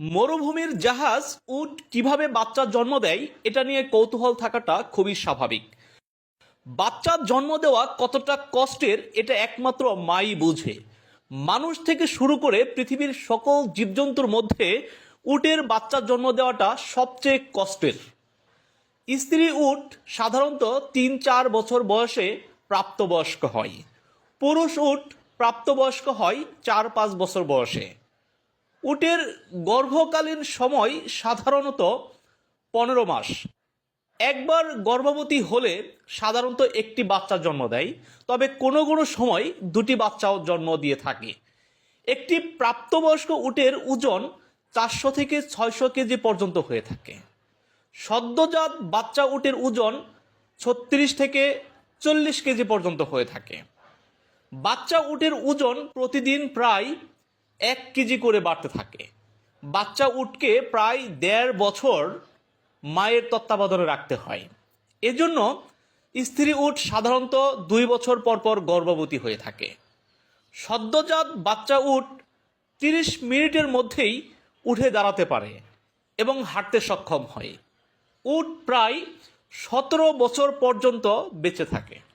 মরুভূমির জাহাজ উট কীভাবে বাচ্চা জন্ম দেয়, এটা নিয়ে কৌতূহল থাকাটা খুবই স্বাভাবিক। বাচ্চা জন্ম দেওয়া কতটা কষ্টের, এটা একমাত্র মাই বুঝে। মানুষ থেকে শুরু করে পৃথিবীর সকল জীবজন্তুর মধ্যে উটের বাচ্চা জন্ম দেওয়াটা সবচেয়ে কষ্টের। স্ত্রী উট সাধারণত তিন চার বছর বয়সে প্রাপ্তবয়স্ক হয়। পুরুষ উট প্রাপ্তবয়স্ক হয় চার পাঁচ বছর বয়সে। উটের গর্ভকালীন সময় সাধারণত পনেরো মাস। একবার গর্ভবতী হলে সাধারণত একটি বাচ্চা জন্ম দেয়, তবে কোনো কোনো সময় দুটি বাচ্চাও জন্ম দিয়ে থাকে। একটি প্রাপ্তবয়স্ক উটের ওজন চারশো থেকে ছয়শো কেজি পর্যন্ত হয়ে থাকে। সদ্যজাত বাচ্চা উটের ওজন ছত্রিশ থেকে চল্লিশ কেজি পর্যন্ত হয়ে থাকে। বাচ্চা উটের ওজন প্রতিদিন প্রায় এক কেজি করে বাড়তে থাকে। বাচ্চা উটকে প্রায় দেড় বছর মায়ের তত্ত্বাবধানে রাখতে হয়। এজন্য স্ত্রী উট সাধারণত দুই বছর পর পর গর্ভবতী হয়ে থাকে। সদ্যজাত বাচ্চা উট তিরিশ মিনিটের মধ্যেই উঠে দাঁড়াতে পারে এবং হাঁটতে সক্ষম হয়। উট প্রায় সতেরো বছর পর্যন্ত বেঁচে থাকে।